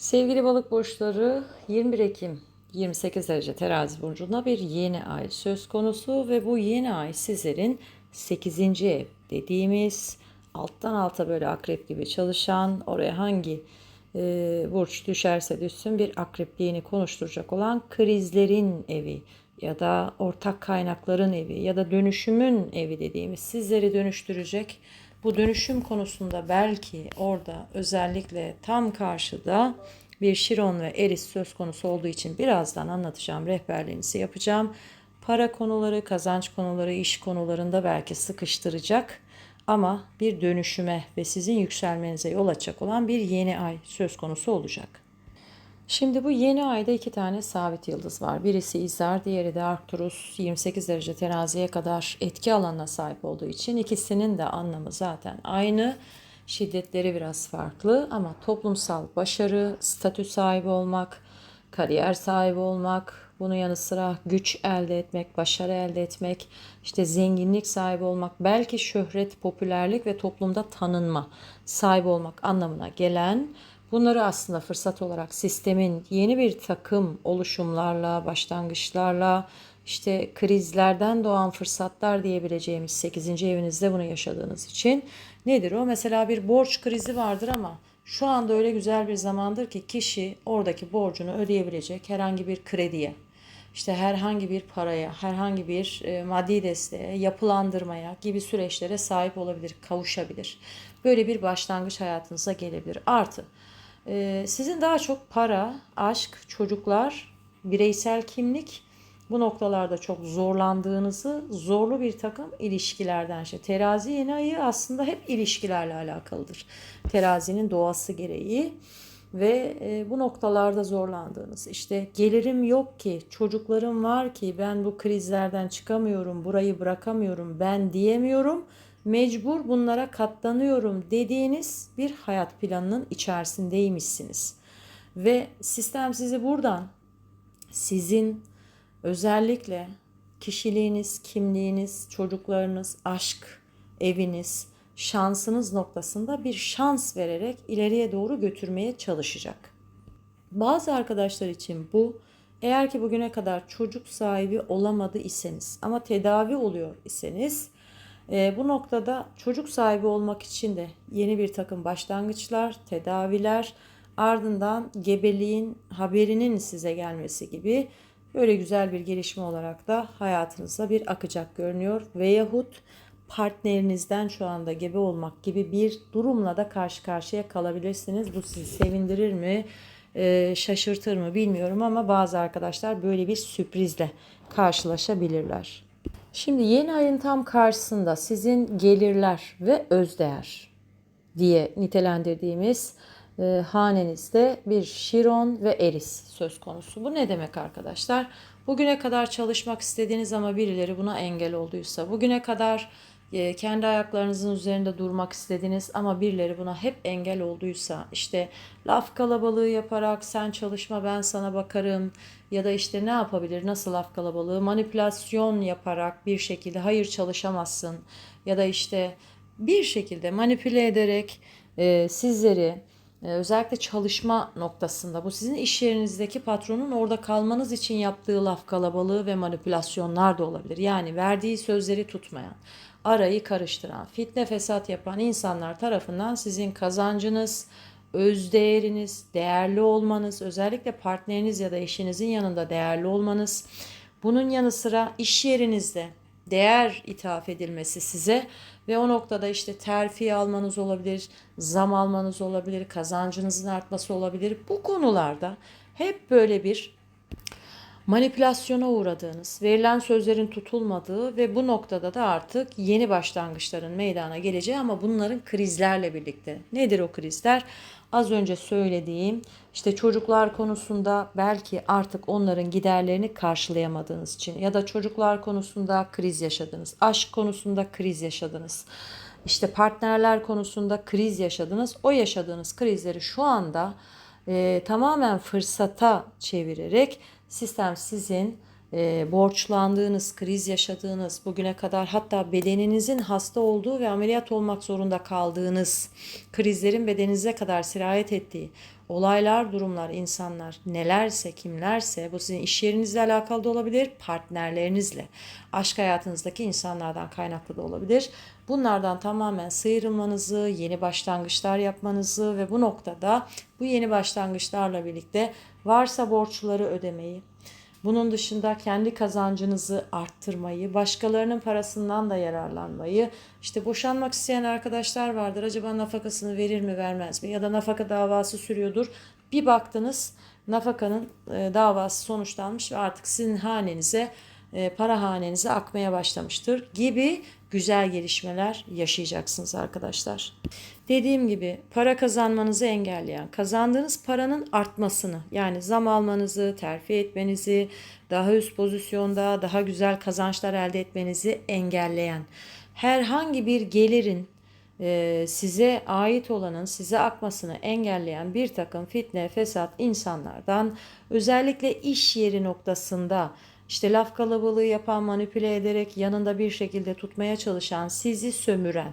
Sevgili balık burçları 21 Ekim 28 derece terazi burcunda bir yeni ay söz konusu ve bu yeni ay sizlerin 8. ev dediğimiz alttan alta böyle akrep gibi çalışan oraya hangi e, burç düşerse düşsün bir akrepliğini konuşturacak olan krizlerin evi ya da ortak kaynakların evi ya da dönüşümün evi dediğimiz sizleri dönüştürecek bu dönüşüm konusunda belki orada özellikle tam karşıda bir Şiron ve Eris söz konusu olduğu için birazdan anlatacağım rehberliğinizi yapacağım. Para konuları, kazanç konuları, iş konularında belki sıkıştıracak ama bir dönüşüme ve sizin yükselmenize yol açacak olan bir yeni ay söz konusu olacak. Şimdi bu yeni ayda iki tane sabit yıldız var. Birisi İzar, diğeri de Arcturus 28 derece teraziye kadar etki alanına sahip olduğu için ikisinin de anlamı zaten aynı. Şiddetleri biraz farklı ama toplumsal başarı, statü sahibi olmak, kariyer sahibi olmak, bunun yanı sıra güç elde etmek, başarı elde etmek, işte zenginlik sahibi olmak, belki şöhret, popülerlik ve toplumda tanınma sahibi olmak anlamına gelen Bunları aslında fırsat olarak sistemin yeni bir takım oluşumlarla, başlangıçlarla, işte krizlerden doğan fırsatlar diyebileceğimiz 8. evinizde bunu yaşadığınız için nedir o? Mesela bir borç krizi vardır ama şu anda öyle güzel bir zamandır ki kişi oradaki borcunu ödeyebilecek herhangi bir krediye, işte herhangi bir paraya, herhangi bir e, maddi desteğe, yapılandırmaya gibi süreçlere sahip olabilir, kavuşabilir. Böyle bir başlangıç hayatınıza gelebilir. Artı sizin daha çok para, aşk, çocuklar, bireysel kimlik bu noktalarda çok zorlandığınızı zorlu bir takım ilişkilerden işte terazi yeni ayı aslında hep ilişkilerle alakalıdır. Terazinin doğası gereği ve e, bu noktalarda zorlandığınız işte gelirim yok ki çocuklarım var ki ben bu krizlerden çıkamıyorum burayı bırakamıyorum ben diyemiyorum mecbur bunlara katlanıyorum dediğiniz bir hayat planının içerisindeymişsiniz. Ve sistem sizi buradan sizin özellikle kişiliğiniz, kimliğiniz, çocuklarınız, aşk, eviniz, şansınız noktasında bir şans vererek ileriye doğru götürmeye çalışacak. Bazı arkadaşlar için bu eğer ki bugüne kadar çocuk sahibi olamadı iseniz ama tedavi oluyor iseniz e, bu noktada çocuk sahibi olmak için de yeni bir takım başlangıçlar, tedaviler, ardından gebeliğin haberinin size gelmesi gibi böyle güzel bir gelişme olarak da hayatınıza bir akacak görünüyor. Veyahut partnerinizden şu anda gebe olmak gibi bir durumla da karşı karşıya kalabilirsiniz. Bu sizi sevindirir mi, e, şaşırtır mı bilmiyorum ama bazı arkadaşlar böyle bir sürprizle karşılaşabilirler. Şimdi yeni ayın tam karşısında sizin gelirler ve özdeğer diye nitelendirdiğimiz e, hanenizde bir Şiron ve Eris söz konusu. Bu ne demek arkadaşlar? Bugüne kadar çalışmak istediğiniz ama birileri buna engel olduysa, bugüne kadar kendi ayaklarınızın üzerinde durmak istediniz ama birileri buna hep engel olduysa işte laf kalabalığı yaparak sen çalışma ben sana bakarım ya da işte ne yapabilir nasıl laf kalabalığı manipülasyon yaparak bir şekilde hayır çalışamazsın ya da işte bir şekilde manipüle ederek e, sizleri e, özellikle çalışma noktasında bu sizin iş yerinizdeki patronun orada kalmanız için yaptığı laf kalabalığı ve manipülasyonlar da olabilir. Yani verdiği sözleri tutmayan, arayı karıştıran, fitne fesat yapan insanlar tarafından sizin kazancınız, öz değeriniz, değerli olmanız, özellikle partneriniz ya da eşinizin yanında değerli olmanız, bunun yanı sıra iş yerinizde değer ithaf edilmesi size ve o noktada işte terfi almanız olabilir, zam almanız olabilir, kazancınızın artması olabilir. Bu konularda hep böyle bir manipülasyona uğradığınız, verilen sözlerin tutulmadığı ve bu noktada da artık yeni başlangıçların meydana geleceği ama bunların krizlerle birlikte. Nedir o krizler? Az önce söylediğim işte çocuklar konusunda belki artık onların giderlerini karşılayamadığınız için ya da çocuklar konusunda kriz yaşadınız, aşk konusunda kriz yaşadınız. işte partnerler konusunda kriz yaşadınız. O yaşadığınız krizleri şu anda e, tamamen fırsata çevirerek sistem sizin e, borçlandığınız, kriz yaşadığınız, bugüne kadar hatta bedeninizin hasta olduğu ve ameliyat olmak zorunda kaldığınız krizlerin bedeninize kadar sirayet ettiği, olaylar, durumlar, insanlar nelerse, kimlerse bu sizin iş yerinizle alakalı da olabilir, partnerlerinizle, aşk hayatınızdaki insanlardan kaynaklı da olabilir. Bunlardan tamamen sıyrılmanızı, yeni başlangıçlar yapmanızı ve bu noktada bu yeni başlangıçlarla birlikte varsa borçları ödemeyi, bunun dışında kendi kazancınızı arttırmayı, başkalarının parasından da yararlanmayı, işte boşanmak isteyen arkadaşlar vardır. Acaba nafakasını verir mi vermez mi? Ya da nafaka davası sürüyordur. Bir baktınız nafakanın e, davası sonuçlanmış ve artık sizin hanenize, e, para hanenize akmaya başlamıştır gibi güzel gelişmeler yaşayacaksınız arkadaşlar. Dediğim gibi para kazanmanızı engelleyen, kazandığınız paranın artmasını yani zam almanızı, terfi etmenizi, daha üst pozisyonda daha güzel kazançlar elde etmenizi engelleyen herhangi bir gelirin e, size ait olanın size akmasını engelleyen bir takım fitne, fesat insanlardan özellikle iş yeri noktasında işte laf kalabalığı yapan, manipüle ederek yanında bir şekilde tutmaya çalışan, sizi sömüren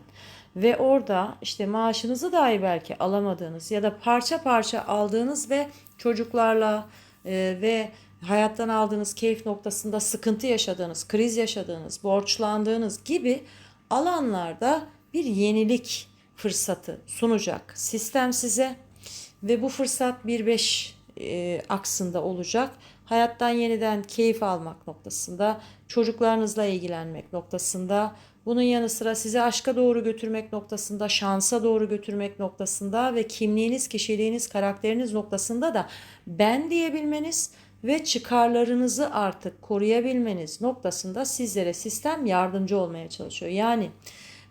ve orada işte maaşınızı dahi belki alamadığınız ya da parça parça aldığınız ve çocuklarla e, ve hayattan aldığınız keyif noktasında sıkıntı yaşadığınız, kriz yaşadığınız, borçlandığınız gibi alanlarda bir yenilik fırsatı sunacak sistem size ve bu fırsat 1-5 e, aksında olacak. Hayattan yeniden keyif almak noktasında, çocuklarınızla ilgilenmek noktasında, bunun yanı sıra sizi aşka doğru götürmek noktasında, şansa doğru götürmek noktasında ve kimliğiniz, kişiliğiniz, karakteriniz noktasında da ben diyebilmeniz ve çıkarlarınızı artık koruyabilmeniz noktasında sizlere sistem yardımcı olmaya çalışıyor. Yani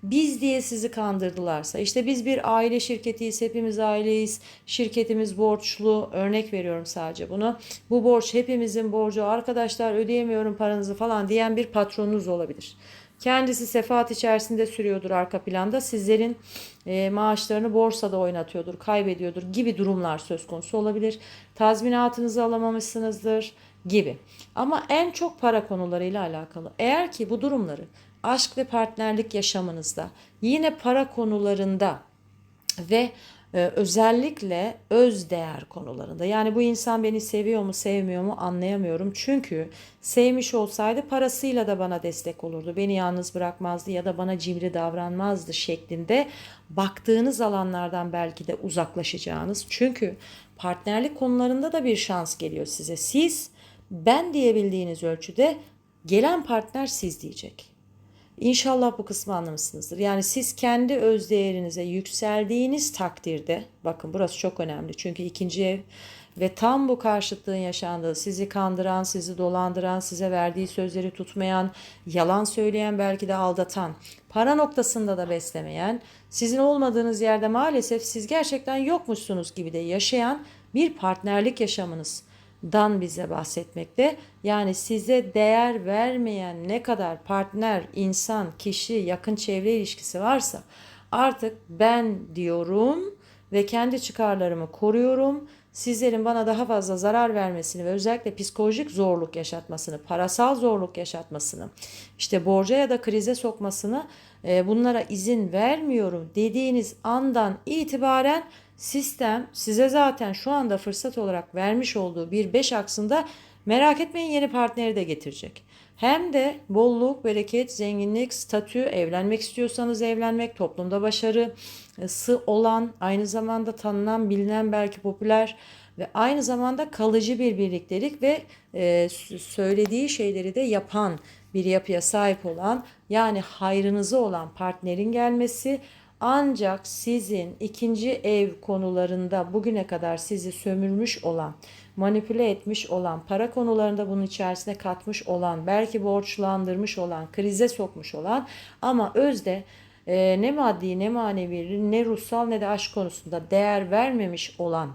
biz diye sizi kandırdılarsa işte biz bir aile şirketiyiz hepimiz aileyiz şirketimiz borçlu örnek veriyorum sadece bunu bu borç hepimizin borcu arkadaşlar ödeyemiyorum paranızı falan diyen bir patronunuz olabilir. Kendisi sefaat içerisinde sürüyordur arka planda. Sizlerin e, maaşlarını borsada oynatıyordur, kaybediyordur gibi durumlar söz konusu olabilir. Tazminatınızı alamamışsınızdır gibi. Ama en çok para konularıyla alakalı. Eğer ki bu durumları aşk ve partnerlik yaşamınızda yine para konularında ve e, özellikle öz değer konularında. Yani bu insan beni seviyor mu sevmiyor mu anlayamıyorum. Çünkü sevmiş olsaydı parasıyla da bana destek olurdu. Beni yalnız bırakmazdı ya da bana cimri davranmazdı şeklinde baktığınız alanlardan belki de uzaklaşacağınız. Çünkü partnerlik konularında da bir şans geliyor size. Siz ben diyebildiğiniz ölçüde gelen partner siz diyecek. İnşallah bu kısmı anlamışsınızdır. Yani siz kendi öz değerinize yükseldiğiniz takdirde, bakın burası çok önemli çünkü ikinci ev ve tam bu karşıtlığın yaşandığı, sizi kandıran, sizi dolandıran, size verdiği sözleri tutmayan, yalan söyleyen, belki de aldatan, para noktasında da beslemeyen, sizin olmadığınız yerde maalesef siz gerçekten yokmuşsunuz gibi de yaşayan bir partnerlik yaşamınız dan bize bahsetmekte. Yani size değer vermeyen ne kadar partner, insan, kişi, yakın çevre ilişkisi varsa artık ben diyorum ve kendi çıkarlarımı koruyorum. Sizlerin bana daha fazla zarar vermesini ve özellikle psikolojik zorluk yaşatmasını, parasal zorluk yaşatmasını, işte borca ya da krize sokmasını e, bunlara izin vermiyorum dediğiniz andan itibaren sistem size zaten şu anda fırsat olarak vermiş olduğu bir 5 aksında merak etmeyin yeni partneri de getirecek. Hem de bolluk, bereket, zenginlik, statü, evlenmek istiyorsanız evlenmek, toplumda başarısı olan, aynı zamanda tanınan, bilinen, belki popüler ve aynı zamanda kalıcı bir birliktelik ve e, söylediği şeyleri de yapan bir yapıya sahip olan yani hayrınızı olan partnerin gelmesi ancak sizin ikinci ev konularında bugüne kadar sizi sömürmüş olan, manipüle etmiş olan, para konularında bunun içerisine katmış olan, belki borçlandırmış olan, krize sokmuş olan ama özde e, ne maddi ne manevi ne ruhsal ne de aşk konusunda değer vermemiş olan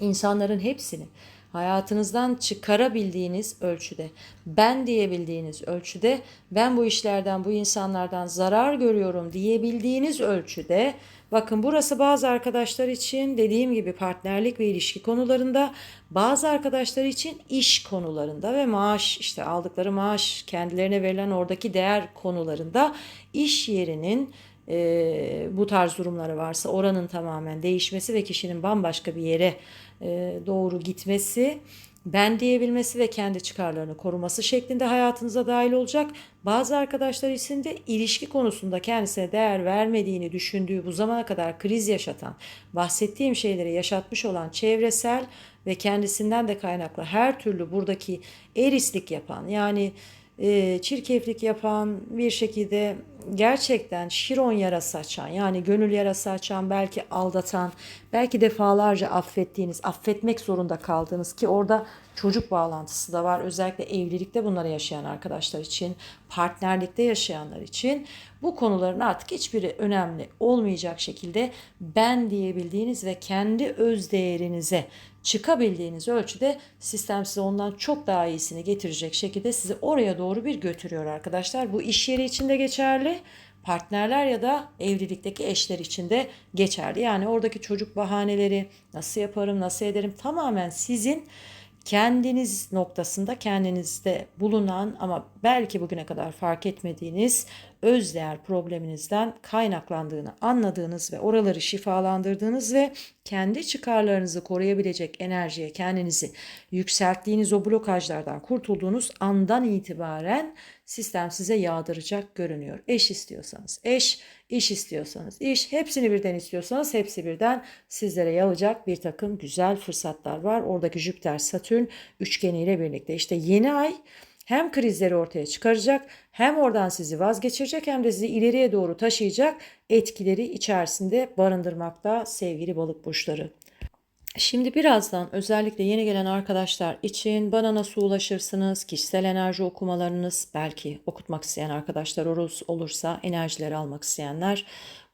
insanların hepsini hayatınızdan çıkarabildiğiniz ölçüde, ben diyebildiğiniz ölçüde, ben bu işlerden, bu insanlardan zarar görüyorum diyebildiğiniz ölçüde, bakın burası bazı arkadaşlar için dediğim gibi partnerlik ve ilişki konularında, bazı arkadaşlar için iş konularında ve maaş işte aldıkları maaş kendilerine verilen oradaki değer konularında iş yerinin e, bu tarz durumları varsa oranın tamamen değişmesi ve kişinin bambaşka bir yere doğru gitmesi ben diyebilmesi ve kendi çıkarlarını koruması şeklinde hayatınıza dahil olacak. Bazı arkadaşlar için de ilişki konusunda kendisine değer vermediğini düşündüğü bu zamana kadar kriz yaşatan, bahsettiğim şeyleri yaşatmış olan çevresel ve kendisinden de kaynaklı her türlü buradaki erislik yapan yani e, çirkeflik yapan bir şekilde gerçekten şiron yarası açan yani gönül yarası açan belki aldatan belki defalarca affettiğiniz affetmek zorunda kaldığınız ki orada çocuk bağlantısı da var. Özellikle evlilikte bunları yaşayan arkadaşlar için partnerlikte yaşayanlar için bu konuların artık hiçbiri önemli olmayacak şekilde ben diyebildiğiniz ve kendi öz değerinize çıkabildiğiniz ölçüde sistem size ondan çok daha iyisini getirecek şekilde sizi oraya doğru bir götürüyor arkadaşlar. Bu iş yeri için geçerli. Partnerler ya da evlilikteki eşler için de geçerli. Yani oradaki çocuk bahaneleri nasıl yaparım, nasıl ederim tamamen sizin kendiniz noktasında kendinizde bulunan ama belki bugüne kadar fark etmediğiniz özdeğer probleminizden kaynaklandığını anladığınız ve oraları şifalandırdığınız ve kendi çıkarlarınızı koruyabilecek enerjiye kendinizi yükselttiğiniz o blokajlardan kurtulduğunuz andan itibaren sistem size yağdıracak görünüyor. Eş istiyorsanız eş, iş istiyorsanız iş, hepsini birden istiyorsanız hepsi birden sizlere yağacak bir takım güzel fırsatlar var. Oradaki Jüpiter Satürn üçgeniyle birlikte işte yeni ay hem krizleri ortaya çıkaracak hem oradan sizi vazgeçirecek hem de sizi ileriye doğru taşıyacak etkileri içerisinde barındırmakta sevgili balık burçları. Şimdi birazdan özellikle yeni gelen arkadaşlar için bana nasıl ulaşırsınız? Kişisel enerji okumalarınız belki okutmak isteyen arkadaşlar olursa enerjileri almak isteyenler.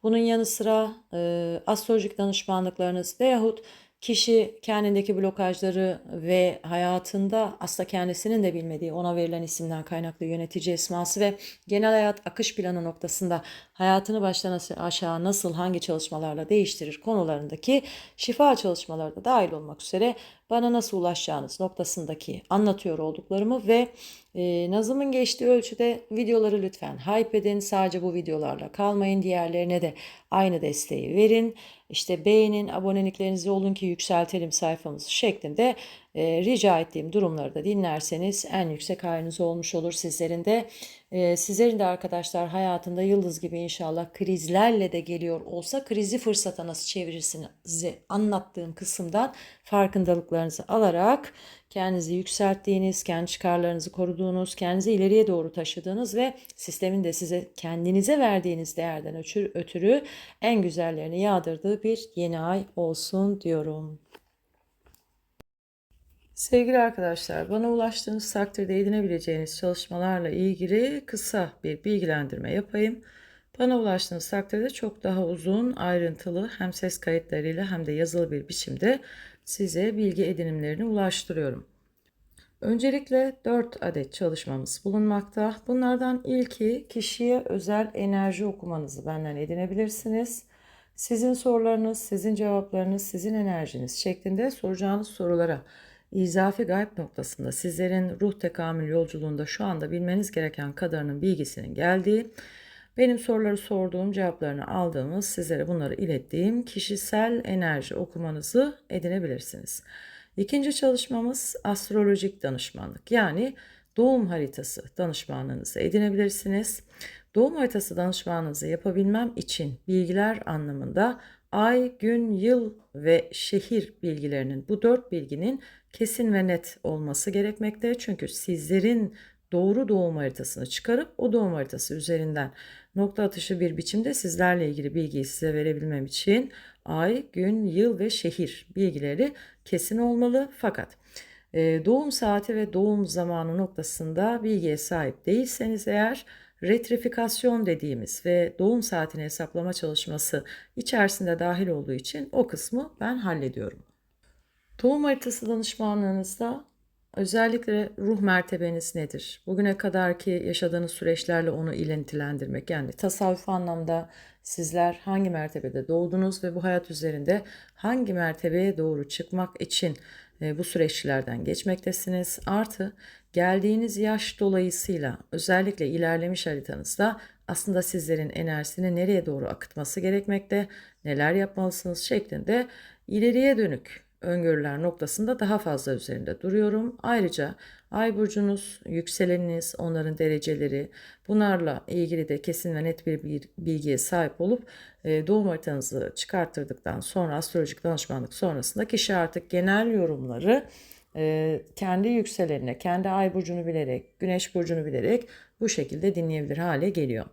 Bunun yanı sıra e, astrolojik danışmanlıklarınız veyahut Kişi kendindeki blokajları ve hayatında aslında kendisinin de bilmediği ona verilen isimden kaynaklı yönetici esması ve genel hayat akış planı noktasında hayatını baştan aşağı nasıl hangi çalışmalarla değiştirir konularındaki şifa çalışmaları da dahil olmak üzere bana nasıl ulaşacağınız noktasındaki anlatıyor olduklarımı ve e, Nazım'ın geçtiği ölçüde videoları lütfen hype edin. Sadece bu videolarla kalmayın. Diğerlerine de aynı desteği verin. İşte beğenin, aboneliklerinizi olun ki yükseltelim sayfamızı şeklinde e, rica ettiğim durumları da dinlerseniz en yüksek haliniz olmuş olur sizlerin de. E, sizlerin de arkadaşlar hayatında yıldız gibi inşallah krizlerle de geliyor olsa krizi fırsata nasıl çevirirsiniz anlattığım kısımdan farkındalıklarınızı alarak kendinizi yükselttiğiniz, kendi çıkarlarınızı koruduğunuz, kendinizi ileriye doğru taşıdığınız ve sistemin de size kendinize verdiğiniz değerden ötürü en güzellerini yağdırdığı bir yeni ay olsun diyorum. Sevgili arkadaşlar, bana ulaştığınız takdirde edinebileceğiniz çalışmalarla ilgili kısa bir bilgilendirme yapayım. Bana ulaştığınız takdirde çok daha uzun, ayrıntılı hem ses kayıtlarıyla hem de yazılı bir biçimde size bilgi edinimlerini ulaştırıyorum. Öncelikle 4 adet çalışmamız bulunmakta. Bunlardan ilki kişiye özel enerji okumanızı benden edinebilirsiniz. Sizin sorularınız, sizin cevaplarınız, sizin enerjiniz şeklinde soracağınız sorulara izafi gayb noktasında sizlerin ruh tekamül yolculuğunda şu anda bilmeniz gereken kadarının bilgisinin geldiği, benim soruları sorduğum, cevaplarını aldığımız, sizlere bunları ilettiğim kişisel enerji okumanızı edinebilirsiniz. İkinci çalışmamız astrolojik danışmanlık yani doğum haritası danışmanlığınızı edinebilirsiniz. Doğum haritası danışmanlığınızı yapabilmem için bilgiler anlamında ay, gün, yıl ve şehir bilgilerinin bu dört bilginin kesin ve net olması gerekmekte. Çünkü sizlerin doğru doğum haritasını çıkarıp o doğum haritası üzerinden nokta atışı bir biçimde sizlerle ilgili bilgiyi size verebilmem için ay, gün, yıl ve şehir bilgileri kesin olmalı. Fakat doğum saati ve doğum zamanı noktasında bilgiye sahip değilseniz eğer retrifikasyon dediğimiz ve doğum saatini hesaplama çalışması içerisinde dahil olduğu için o kısmı ben hallediyorum. Doğum haritası danışmanlığınızda özellikle ruh mertebeniz nedir? Bugüne kadarki yaşadığınız süreçlerle onu ilentilendirmek. Yani tasavvuf anlamda sizler hangi mertebede doğdunuz ve bu hayat üzerinde hangi mertebeye doğru çıkmak için bu süreçlerden geçmektesiniz. Artı geldiğiniz yaş dolayısıyla özellikle ilerlemiş haritanızda aslında sizlerin enerjisini nereye doğru akıtması gerekmekte, neler yapmalısınız şeklinde ileriye dönük öngörüler noktasında daha fazla üzerinde duruyorum. Ayrıca ay burcunuz, yükseleniniz, onların dereceleri bunlarla ilgili de kesin ve net bir bil- bilgiye sahip olup e, doğum haritanızı çıkarttırdıktan sonra astrolojik danışmanlık sonrasında kişi artık genel yorumları e, kendi yükselenine, kendi ay burcunu bilerek, güneş burcunu bilerek bu şekilde dinleyebilir hale geliyor.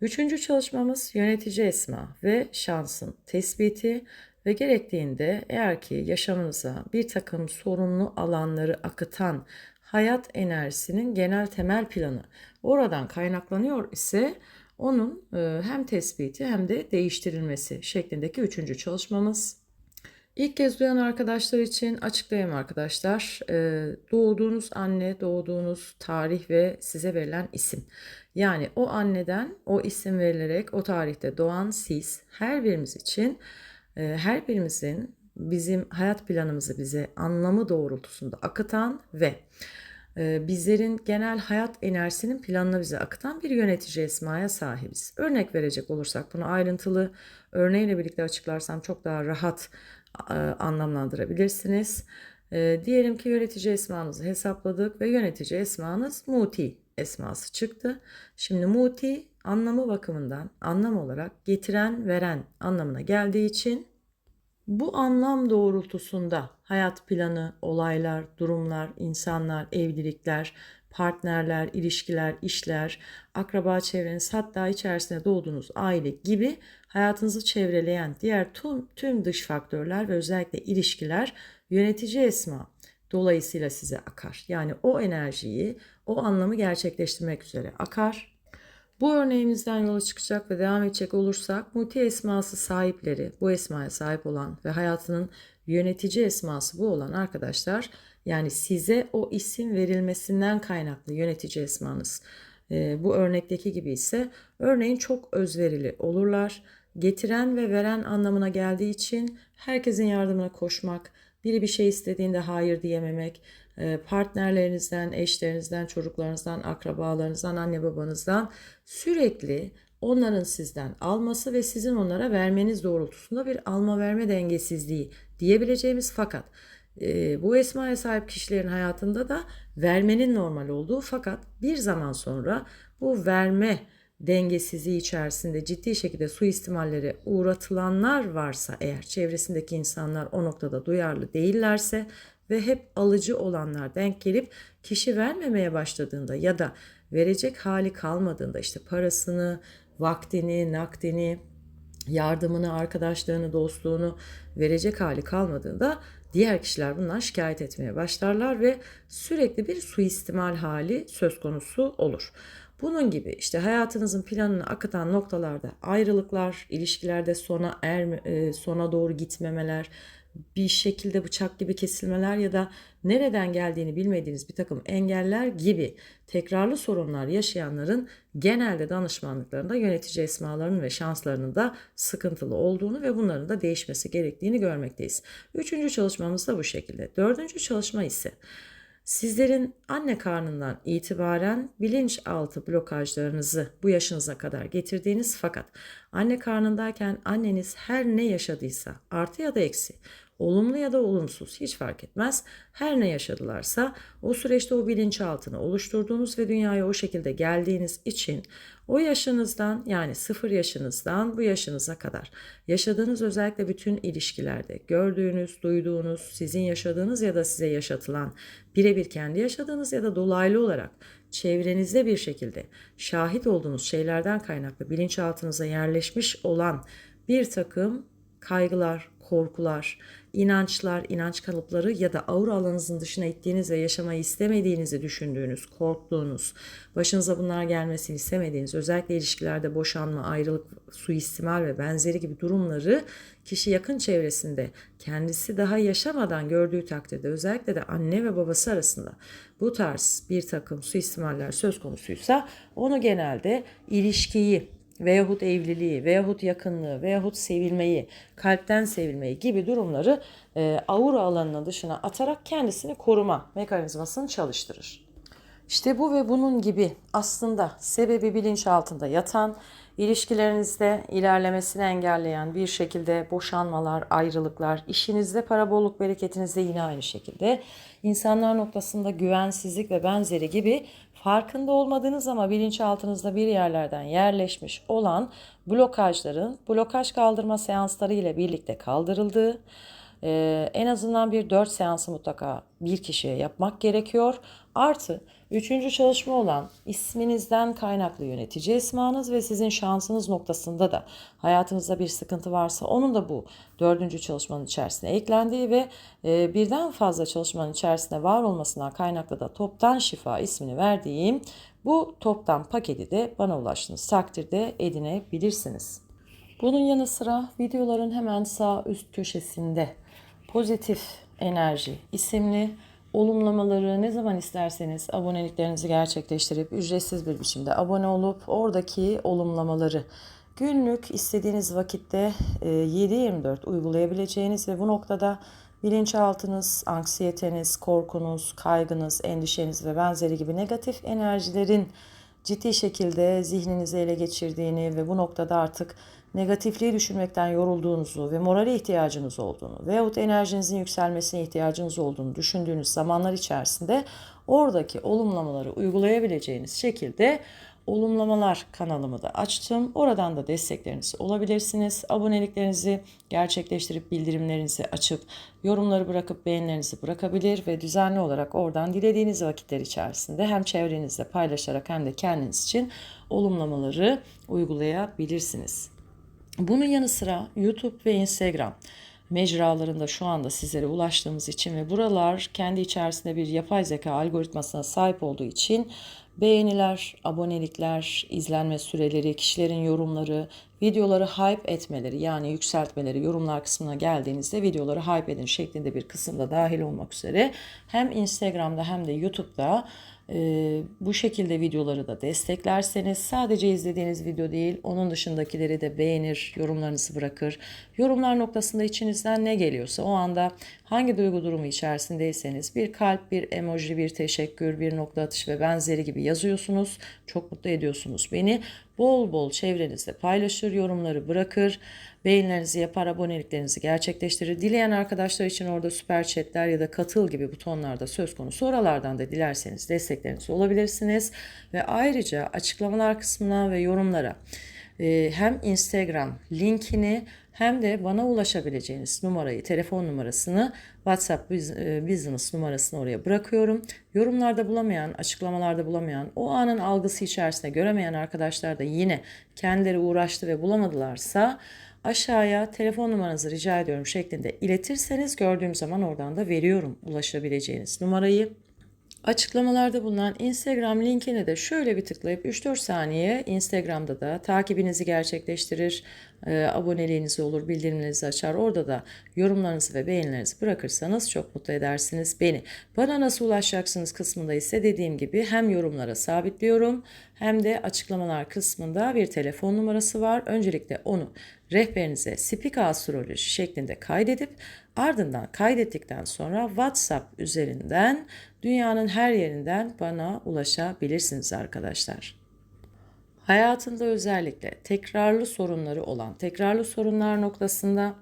Üçüncü çalışmamız yönetici esma ve şansın tespiti ve gerektiğinde eğer ki yaşamınıza bir takım sorunlu alanları akıtan hayat enerjisinin genel temel planı oradan kaynaklanıyor ise onun e, hem tespiti hem de değiştirilmesi şeklindeki üçüncü çalışmamız. İlk kez duyan arkadaşlar için açıklayayım arkadaşlar. Ee, doğduğunuz anne, doğduğunuz tarih ve size verilen isim. Yani o anneden o isim verilerek o tarihte doğan siz her birimiz için e, her birimizin bizim hayat planımızı bize anlamı doğrultusunda akıtan ve e, bizlerin genel hayat enerjisinin planını bize akıtan bir yönetici esmaya sahibiz. Örnek verecek olursak bunu ayrıntılı örneğiyle birlikte açıklarsam çok daha rahat e, anlamlandırabilirsiniz. E, diyelim ki yönetici esmanızı hesapladık ve yönetici esmanız Muti esması çıktı. Şimdi Muti anlamı bakımından anlam olarak getiren veren anlamına geldiği için bu anlam doğrultusunda hayat planı, olaylar, durumlar, insanlar, evlilikler, partnerler, ilişkiler, işler, akraba çevreniz hatta içerisinde doğduğunuz aile gibi hayatınızı çevreleyen diğer tüm, tüm dış faktörler ve özellikle ilişkiler yönetici esma dolayısıyla size akar. Yani o enerjiyi, o anlamı gerçekleştirmek üzere akar. Bu örneğimizden yola çıkacak ve devam edecek olursak multi esması sahipleri, bu esmaya sahip olan ve hayatının yönetici esması bu olan arkadaşlar yani size o isim verilmesinden kaynaklı yönetici esmanız. E, bu örnekteki gibi ise örneğin çok özverili olurlar. Getiren ve veren anlamına geldiği için herkesin yardımına koşmak, biri bir şey istediğinde hayır diyememek, partnerlerinizden, eşlerinizden, çocuklarınızdan, akrabalarınızdan, anne babanızdan sürekli onların sizden alması ve sizin onlara vermeniz doğrultusunda bir alma verme dengesizliği diyebileceğimiz fakat e, bu esmaya sahip kişilerin hayatında da vermenin normal olduğu fakat bir zaman sonra bu verme dengesizliği içerisinde ciddi şekilde suistimallere uğratılanlar varsa eğer çevresindeki insanlar o noktada duyarlı değillerse ve hep alıcı olanlar denk gelip kişi vermemeye başladığında ya da verecek hali kalmadığında işte parasını, vaktini, nakdini, yardımını, arkadaşlarını, dostluğunu verecek hali kalmadığında diğer kişiler bundan şikayet etmeye başlarlar ve sürekli bir suistimal hali söz konusu olur. Bunun gibi işte hayatınızın planını akıtan noktalarda ayrılıklar, ilişkilerde sona er sona doğru gitmemeler, bir şekilde bıçak gibi kesilmeler ya da nereden geldiğini bilmediğiniz bir takım engeller gibi tekrarlı sorunlar yaşayanların genelde danışmanlıklarında yönetici esmalarının ve şanslarının da sıkıntılı olduğunu ve bunların da değişmesi gerektiğini görmekteyiz. Üçüncü çalışmamız da bu şekilde. Dördüncü çalışma ise Sizlerin anne karnından itibaren bilinçaltı blokajlarınızı bu yaşınıza kadar getirdiğiniz fakat anne karnındayken anneniz her ne yaşadıysa artı ya da eksi olumlu ya da olumsuz hiç fark etmez. Her ne yaşadılarsa o süreçte o bilinçaltını oluşturduğunuz ve dünyaya o şekilde geldiğiniz için o yaşınızdan yani sıfır yaşınızdan bu yaşınıza kadar yaşadığınız özellikle bütün ilişkilerde gördüğünüz, duyduğunuz, sizin yaşadığınız ya da size yaşatılan birebir kendi yaşadığınız ya da dolaylı olarak çevrenizde bir şekilde şahit olduğunuz şeylerden kaynaklı bilinçaltınıza yerleşmiş olan bir takım kaygılar, korkular, inançlar, inanç kalıpları ya da aura alanınızın dışına ittiğiniz ve yaşamayı istemediğinizi düşündüğünüz, korktuğunuz, başınıza bunlar gelmesini istemediğiniz, özellikle ilişkilerde boşanma, ayrılık, suistimal ve benzeri gibi durumları kişi yakın çevresinde kendisi daha yaşamadan gördüğü takdirde özellikle de anne ve babası arasında bu tarz bir takım suistimaller söz konusuysa onu genelde ilişkiyi veyahut evliliği veyahut yakınlığı veyahut sevilmeyi, kalpten sevilmeyi gibi durumları e, aura alanının dışına atarak kendisini koruma mekanizmasını çalıştırır. İşte bu ve bunun gibi aslında sebebi bilinç altında yatan, ilişkilerinizde ilerlemesini engelleyen bir şekilde boşanmalar, ayrılıklar, işinizde para bolluk bereketinizde yine aynı şekilde insanlar noktasında güvensizlik ve benzeri gibi farkında olmadığınız ama bilinçaltınızda bir yerlerden yerleşmiş olan blokajların blokaj kaldırma seansları ile birlikte kaldırıldığı, ee, en azından bir 4 seansı mutlaka bir kişiye yapmak gerekiyor. Artı üçüncü çalışma olan isminizden kaynaklı yönetici esmanız ve sizin şansınız noktasında da hayatınızda bir sıkıntı varsa onun da bu dördüncü çalışmanın içerisine eklendiği ve e, birden fazla çalışmanın içerisinde var olmasından kaynaklı da toptan şifa ismini verdiğim bu toptan paketi de bana ulaştığınız takdirde edinebilirsiniz. Bunun yanı sıra videoların hemen sağ üst köşesinde pozitif enerji isimli olumlamaları ne zaman isterseniz aboneliklerinizi gerçekleştirip ücretsiz bir biçimde abone olup oradaki olumlamaları günlük istediğiniz vakitte 7-24 uygulayabileceğiniz ve bu noktada bilinçaltınız, anksiyeteniz, korkunuz, kaygınız, endişeniz ve benzeri gibi negatif enerjilerin ciddi şekilde zihninizi ele geçirdiğini ve bu noktada artık negatifliği düşünmekten yorulduğunuzu ve morale ihtiyacınız olduğunu veyahut enerjinizin yükselmesine ihtiyacınız olduğunu düşündüğünüz zamanlar içerisinde oradaki olumlamaları uygulayabileceğiniz şekilde olumlamalar kanalımı da açtım. Oradan da destekleriniz olabilirsiniz. Aboneliklerinizi gerçekleştirip bildirimlerinizi açıp yorumları bırakıp beğenilerinizi bırakabilir ve düzenli olarak oradan dilediğiniz vakitler içerisinde hem çevrenizde paylaşarak hem de kendiniz için olumlamaları uygulayabilirsiniz. Bunun yanı sıra YouTube ve Instagram mecralarında şu anda sizlere ulaştığımız için ve buralar kendi içerisinde bir yapay zeka algoritmasına sahip olduğu için beğeniler, abonelikler, izlenme süreleri, kişilerin yorumları, videoları hype etmeleri yani yükseltmeleri yorumlar kısmına geldiğinizde videoları hype edin şeklinde bir kısımda dahil olmak üzere hem Instagram'da hem de YouTube'da e, bu şekilde videoları da desteklerseniz sadece izlediğiniz video değil onun dışındakileri de beğenir, yorumlarınızı bırakır. Yorumlar noktasında içinizden ne geliyorsa o anda hangi duygu durumu içerisindeyseniz bir kalp, bir emoji, bir teşekkür, bir nokta atış ve benzeri gibi yazıyorsunuz. Çok mutlu ediyorsunuz beni. Bol bol çevrenizde paylaşır, yorumları bırakır. Beğenilerinizi yapar, aboneliklerinizi gerçekleştirir. Dileyen arkadaşlar için orada süper chatler ya da katıl gibi butonlarda söz konusu. Oralardan da dilerseniz destekleriniz olabilirsiniz. Ve ayrıca açıklamalar kısmına ve yorumlara hem Instagram linkini hem de bana ulaşabileceğiniz numarayı, telefon numarasını WhatsApp e, Business numarasını oraya bırakıyorum. Yorumlarda bulamayan, açıklamalarda bulamayan, o anın algısı içerisinde göremeyen arkadaşlar da yine kendileri uğraştı ve bulamadılarsa aşağıya telefon numaranızı rica ediyorum şeklinde iletirseniz gördüğüm zaman oradan da veriyorum ulaşabileceğiniz numarayı. Açıklamalarda bulunan Instagram linkine de şöyle bir tıklayıp 3-4 saniye Instagram'da da takibinizi gerçekleştirir, e, aboneliğinizi olur, bildirimlerinizi açar. Orada da yorumlarınızı ve beğenilerinizi bırakırsanız çok mutlu edersiniz beni. Bana nasıl ulaşacaksınız kısmında ise dediğim gibi hem yorumlara sabitliyorum hem de açıklamalar kısmında bir telefon numarası var. Öncelikle onu rehberinize Spika Astroloji şeklinde kaydedip ardından kaydettikten sonra WhatsApp üzerinden dünyanın her yerinden bana ulaşabilirsiniz arkadaşlar. Hayatında özellikle tekrarlı sorunları olan, tekrarlı sorunlar noktasında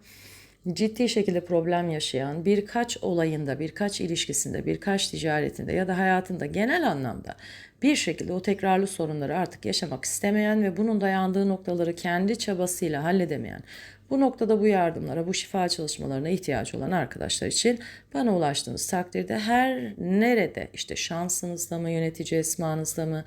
ciddi şekilde problem yaşayan, birkaç olayında, birkaç ilişkisinde, birkaç ticaretinde ya da hayatında genel anlamda bir şekilde o tekrarlı sorunları artık yaşamak istemeyen ve bunun dayandığı noktaları kendi çabasıyla halledemeyen, bu noktada bu yardımlara, bu şifa çalışmalarına ihtiyaç olan arkadaşlar için bana ulaştığınız takdirde her nerede işte şansınızda mı, yönetici esmanızda mı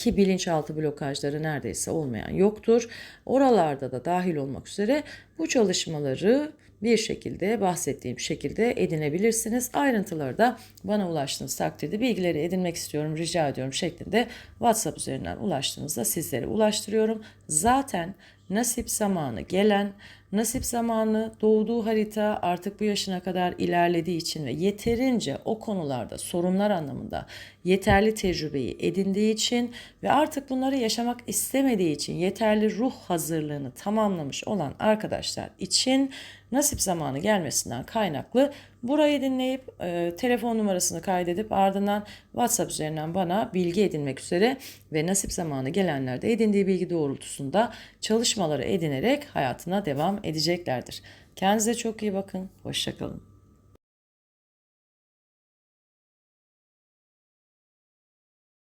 ki bilinçaltı blokajları neredeyse olmayan yoktur. Oralarda da dahil olmak üzere bu çalışmaları bir şekilde bahsettiğim şekilde edinebilirsiniz. Ayrıntıları da bana ulaştığınız takdirde bilgileri edinmek istiyorum, rica ediyorum şeklinde WhatsApp üzerinden ulaştığınızda sizlere ulaştırıyorum. Zaten nasip zamanı gelen, nasip zamanı doğduğu harita artık bu yaşına kadar ilerlediği için ve yeterince o konularda sorunlar anlamında yeterli tecrübeyi edindiği için ve artık bunları yaşamak istemediği için yeterli ruh hazırlığını tamamlamış olan arkadaşlar için nasip zamanı gelmesinden kaynaklı Burayı dinleyip e, telefon numarasını kaydedip ardından WhatsApp üzerinden bana bilgi edinmek üzere ve nasip zamanı gelenler de edindiği bilgi doğrultusunda çalışmaları edinerek hayatına devam edeceklerdir. Kendinize çok iyi bakın. Hoşçakalın.